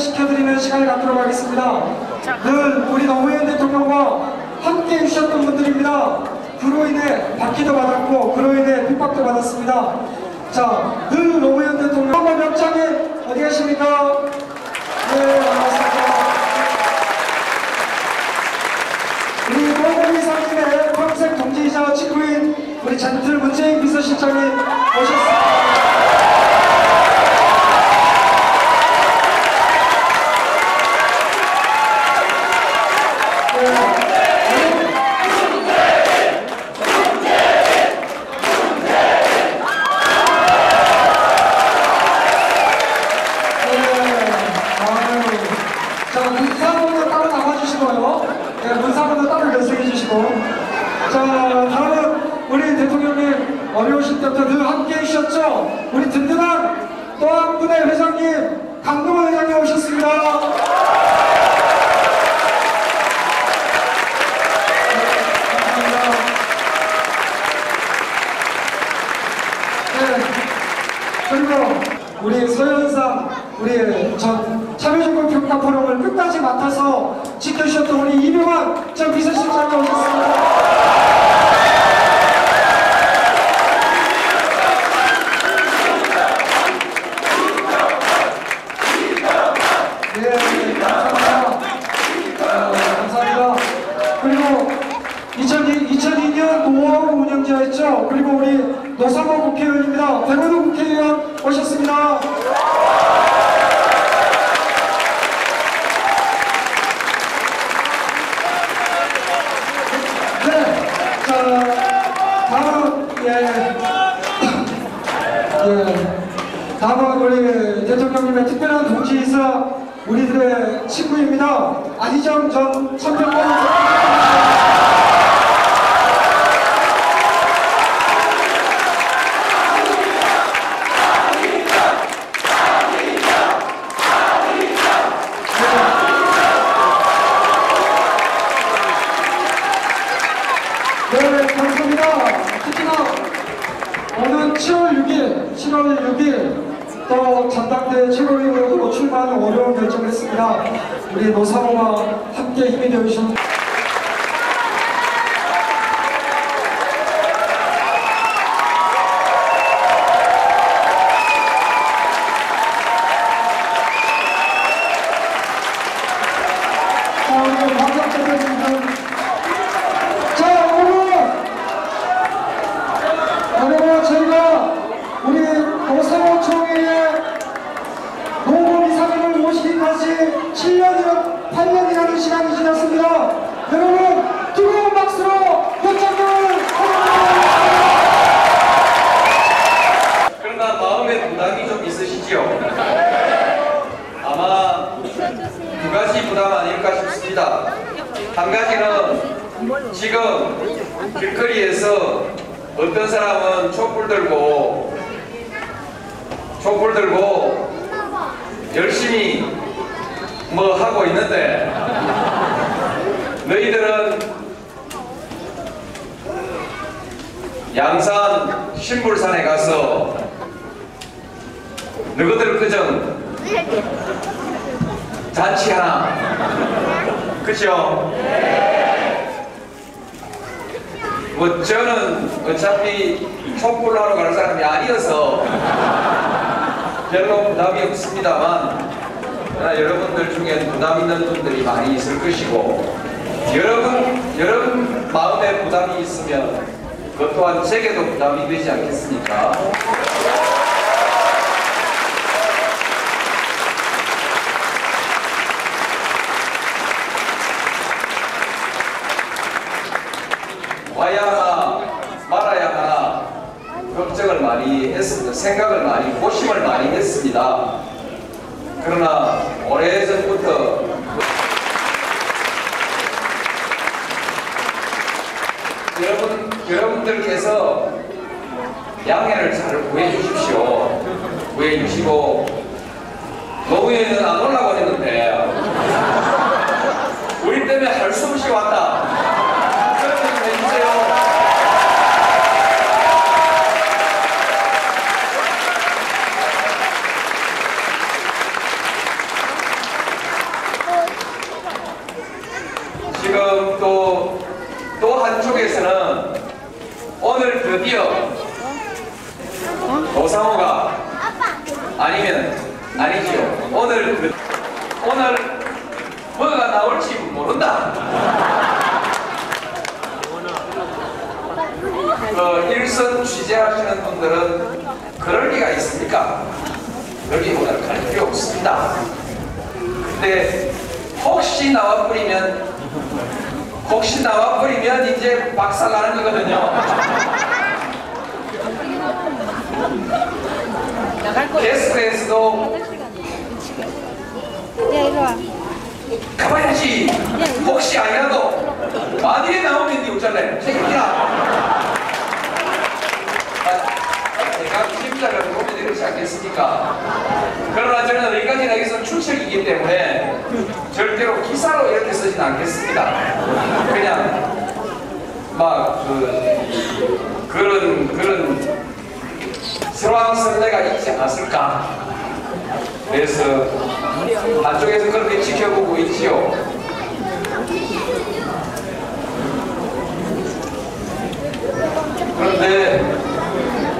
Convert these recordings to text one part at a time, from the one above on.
몇 소개시켜드리는 시간을 갖도록 하겠습니다. 늘 우리 노무현 대통령과 함께 해주셨던 분들입니다. 그로 인해 받기도 받았고 그로 인해 핍박도 받았습니다. 자, 늘 노무현 대통령 한번 명장에 어디 계십니까? 네, 반갑습니다. 우리 노무현 상님의 평생 동지이자 친구인 우리 젠틀 문재인 비서실장이 오셨습니다. 자, 문사분도 따로 나와주시고요. 네, 문사분도 따로 연습해주시고. 자, 다음은 우리 대통령님 어려우실 때부터 늘 함께 해주셨죠? 우리 든든한 또 한 분의 회장님, 강동원 회장님 오셨습니다. 네, 그리고 우리 서현상 우리 전 참여정권 평가 포럼을 끝까지 맡아서 지켜주셨던 우리 이병환 전 비서실장이 오셨습니다. 다음, 예. 예. 다음은 우리 대통령님의 특별한 동지이사 우리들의 친구입니다. 안희정 전 선평권 7월 6일 또 전당대 최고위원으로 출마하는 어려운 결정을 했습니다. 우리 노사모와 함께 힘이 자, 우리 방송자분들 자, 오늘 여러분 저희가 우리 노사모 총회의 노무 이사님을 모시기까지 7년이나 8년이라는 시간이 지났습니다. 여러분 뜨거운 박수로 요청을 그러나 마음에 부담이 좀 있으시지요? 아마 두 가지 부담 아닐까 싶습니다. 한 가지는 지금 길거리에서 어떤 사람은 촛불 들고 촛불 들고 열심히 뭐 하고 있는데 너희들은 양산 신불산에 가서 너희들 그정 잔치 하나 그죠? 뭐 저는 어차피 촛불 하러 갈 사람이 아니어서 별로 부담이 없습니다만 그러나 여러분들 중에 부담 있는 분들이 많이 있을 것이고 여러분 여러분 마음에 부담이 있으면 그 또한 제게도 부담이 되지 않겠습니까? 와야 하나 말아야 하나 걱정을 많이 했습니다. 생각을 많이 고심을 많이 했습니다. 그러나 오래전부터 여러분 여러분들께서 양해를 잘 구해 주십시오. 구해 주시고 노무현은 안 올라고 했는데 우리 때문에 할수 없이 왔다. 그런 얘기 해주세요. 아니면 아니지요. 오늘 그, 오늘 뭐가 나올지 모른다. 그 일선 취재하시는 분들은 그럴 리가 여기 오늘 갈 필요 없습니다. 근데 혹시 나와버리면 혹시 나와버리면 이제 박살 나는 거거든요. 나갈 거야. 게스트에서도 야, 이리 와. 가봐야지. 혹시 아니라도 만일에 나오면 니 어쩔래? 책임지라. 책임자를 보면 이렇지 않겠습니까? 그러나 저는 여기까지 여기서 출첵이기 때문에 절대로 기사로 이렇게 쓰진 않겠습니다. 그냥 막 그, 그런 그런 설왕설래가 있지 않았을까? 그래서 한쪽에서 그렇게 지켜보고 있지요. 그런데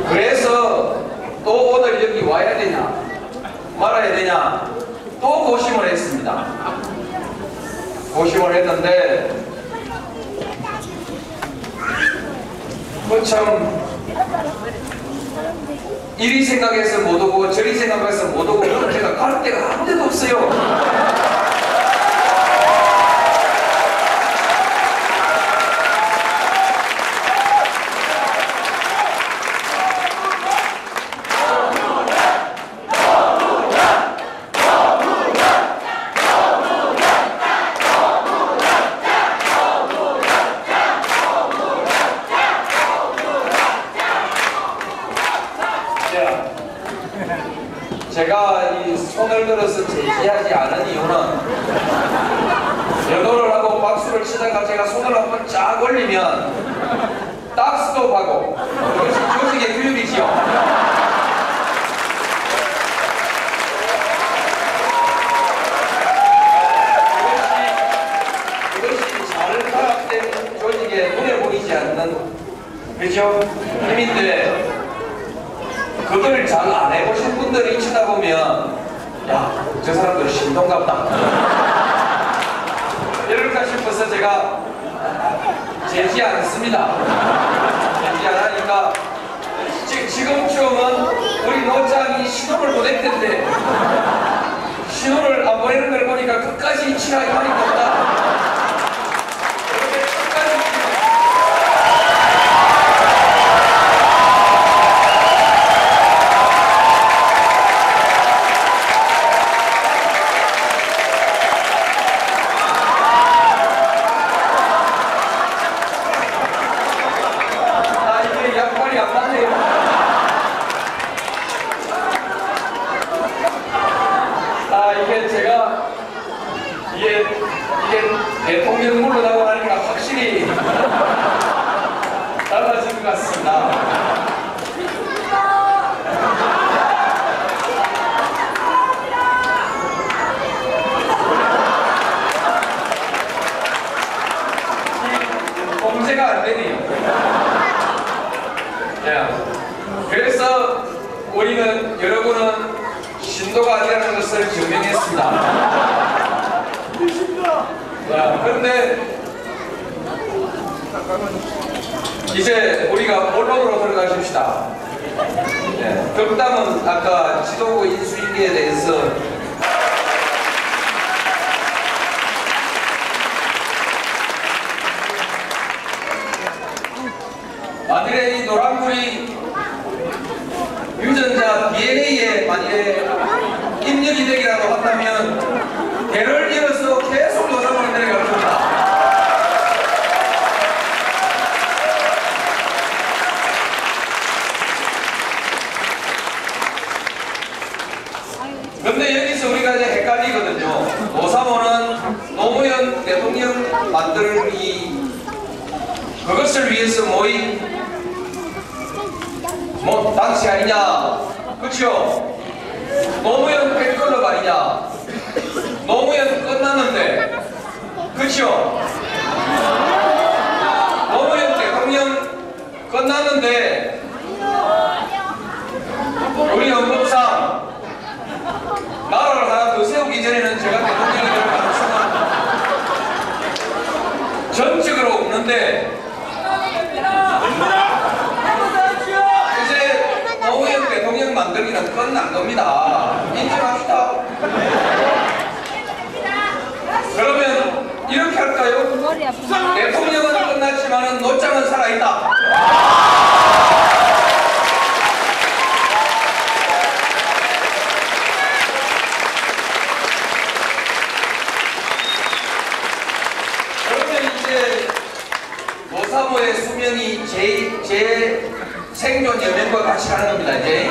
그래서 또 오늘 여기 와야 되냐 말아야 되냐 또 고심을 했습니다. 고심을 했는데 그참 이리 생각해서 못 오고 저리 생각해서 못 오고 제가 갈 데가 아무 데도 없어요. 자, 제가 이 손을 들어서 제지하지 이유는 연호를 하고 박수를 치다가 제가 손을 한번 쫙 올리면 딱 스톱 하고 이것이 조직의 규율이지요. 이것이 잘 타락된 조직의 눈에 보이지 않는 그죠? 힘인데 그걸 잘 안 해보신 분들이 치다 보면 야, 저 사람들 신동갑다. 이럴까 싶어서 제가 재지 않습니다. 재지 안 하니까 지, 지금쯤은 우리 노장이 신호를 보낼 텐데 신호를 안 보내는 걸 보니까 끝까지 말이 없다. 이렇게 끝까지 치라. 아 이게 약발이 안 맞네요. 아 이게 제가 이게 이게 대통령 물러나고 나니까 확실히 달라진 것 같습니다. 이 공제가 안 되네요. 자, 그래서 우리는 여러분은 신도가 아니라는 것을 증명했습니다. 자, 그런데 이제 우리가 본론으로 들어가십시다. 네, 덕담은 아까 지도부 인수인계에 대해서 만일에 이 노란물이 유전자 DNA에 만일에 입력이 되기라도 한다면 배를 이어서 계속 노란물이 내려갈 겁니다. 근데 여기서 우리가 이제 헷갈리거든요. 노사모는 노무현 대통령 만들기 그것을 위해서 모인 뭐 당시 아니냐. 그쵸 노무현 팬클럽 아니냐. 노무현 끝났는데. 그쵸 노무현 대통령 끝났는데 네. 근데 이제 노무현 대통령 네, 만들기는 끝난 겁니다. 인정합시다. 그러면 이렇게 할까요? 대통령은 네, 끝났지만 노장은 살아있다. 제, 제 생존 여명과 같이 가는 겁니다, 이제.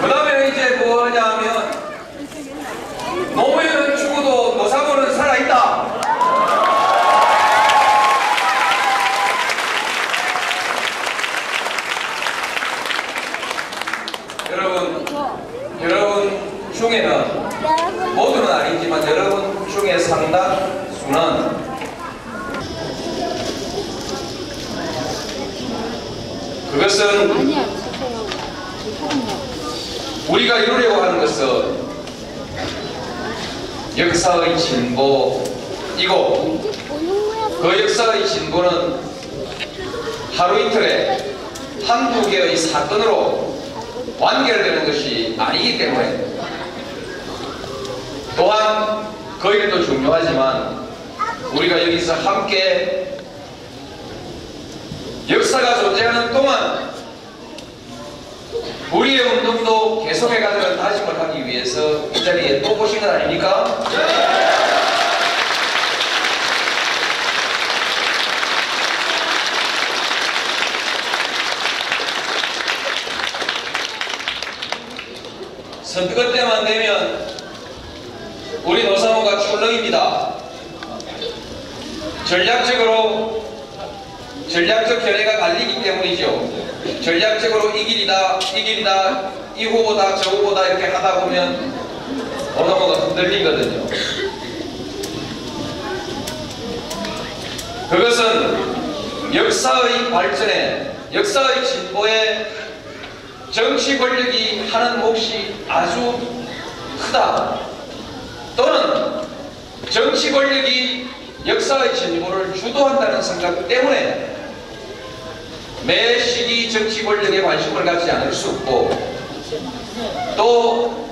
그 다음에 이제 뭐 하냐 하면 노무현은 죽어도 노사모는 살아있다. 여러분, 여러분 중에는 모두는 아니지만 여러분 중에 상당 수는 그것은. 우리가 이루려고 하는 것은 역사의 진보이고 그 역사의 진보는 하루 이틀에 한두 개의 사건으로 완결되는 것이 아니기 때문에. 또한 그 일도 중요하지만 우리가 여기서 함께 역사가 존재하는 동안 우리의 운동도 계속해 가는 다짐을 하기 위해서 이 자리에 또 보신 것 아닙니까? 선거 때만 되면 우리 노사모가 출렁입니다. 전략적으로 전략적 견해가 갈리기 때문이죠. 전략적으로 이 길이다, 이 길이다, 이 후보다, 저 후보다 이렇게 하다 보면 어느 뭐가 흔들리거든요. 그것은 역사의 발전에, 역사의 진보에 정치 권력이 하는 몫이 아주 크다. 또는 정치 권력이 역사의 진보를 주도한다는 생각 때문에 매 시기 정치 권력에 관심을 갖지 않을 수 없고 또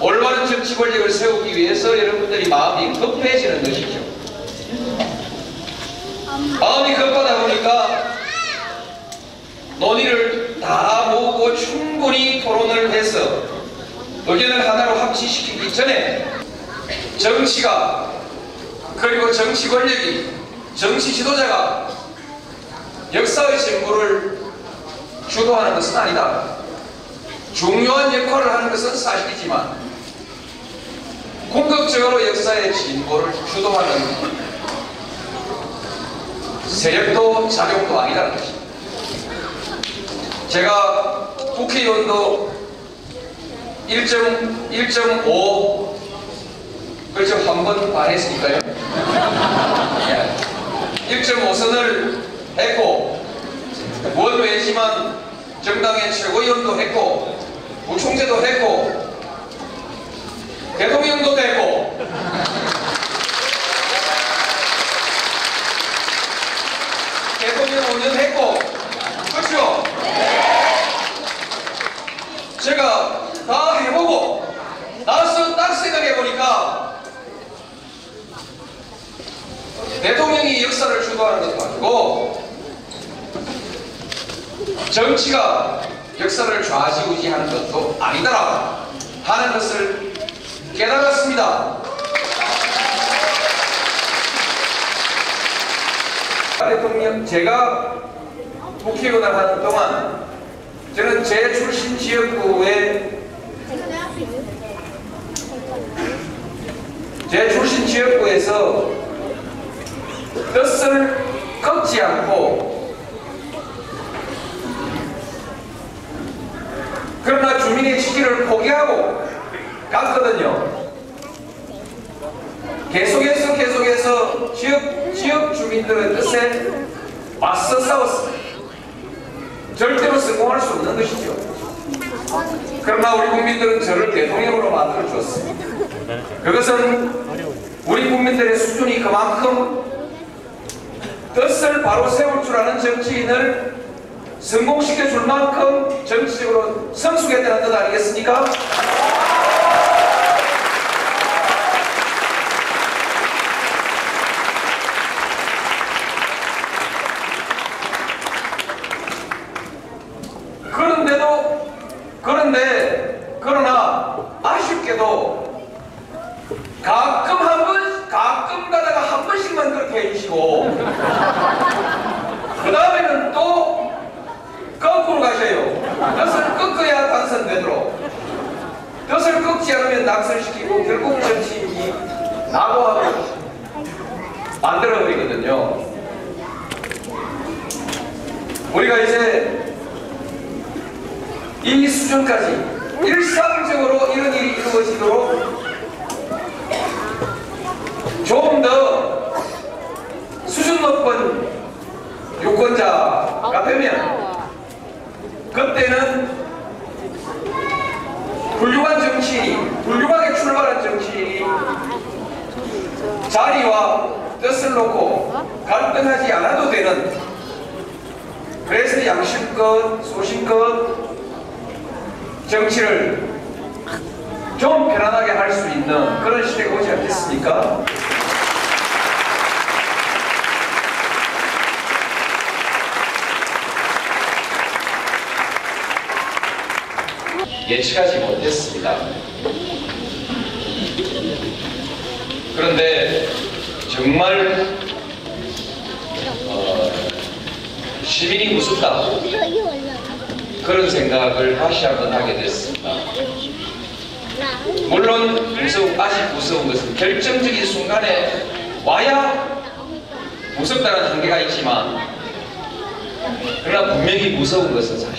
올바른 정치 권력을 세우기 위해서 여러분들이 마음이 급해지는 것이죠. 마음이 급하다 보니까 논의를 다 모으고 충분히 토론을 해서 의견을 하나로 합치시키기 전에 정치가 그리고 정치 권력이 정치 지도자가 역사의 진보를 주도하는 것은 아니다. 중요한 역할을 하는 것은 사실이지만 궁극적으로 역사의 진보를 주도하는 세력도 작용도 아니라는 것입니다. 제가 국회의원도 1.1.5 그렇죠 한번 반했으니까요. 1.5선을 했고 원외지만 정당의 최고위원도 했고 부총재도 했고 대통령도 되고. 대통령 5년 했고. 그렇죠? 제가 다 해보고 나서 딱 생각해보니까 대통령이 역사를 주도하는 것도 아니고 정치가 역사를 좌지우지하는 것도 아니더라 하는 것을 깨달았습니다. 대통령 제가 국회의원을 하는 동안 저는 제 출신 지역구에 제 출신 지역구에서 뜻을 꺾지 않고 그러나 주민의 지지를 포기하고 갔거든요. 계속해서 계속해서 지역 지역 주민들의 뜻에 맞서 싸웠습니다. 절대로 성공할 수 없는 것이죠. 그러나 우리 국민들은 저를 대통령으로 만들어 줬습니다. 그것은 우리 국민들의 수준이 그만큼 뜻을 바로 세울 줄 아는 정치인을 성공시켜 줄 만큼 정치적으로 성숙했다는 뜻 아니겠습니까? 그런데도 그런데 그러나 아쉽게도 가끔 한 번, 가끔 가다가 한 번씩만 그렇게 해주시고, 그 다음에는 또 거꾸로 가셔요. 덫을 꺾어야 당선되도록. 덫을 꺾지 않으면 낙선시키고 결국 정치인이 낙오하고 만들어버리거든요. 우리가 이제 이 수준까지 일상적으로 이런 일이 이루어지도록 조금 더 수준 높은 유권자가 되면 그때는 정치인이 훌륭하게 출발한 정치인이 자리와 뜻을 놓고 갈등하지 않아도 되는 그래서 양심껏 소신껏 정치를 좀 편안하게 할 수 있는 그런 시대가 오지 않겠습니까? 예측하지 못했습니다. 그런데 정말 어, 시민이 무섭다 여기 올라가. 그런 생각을 다시 한번 하게 됐습니다. 나. 물론 무서운 아직 무서운 것은 결정적인 순간에 와야 무섭다는 한계가 있지만 그러나 분명히 무서운 것은 사실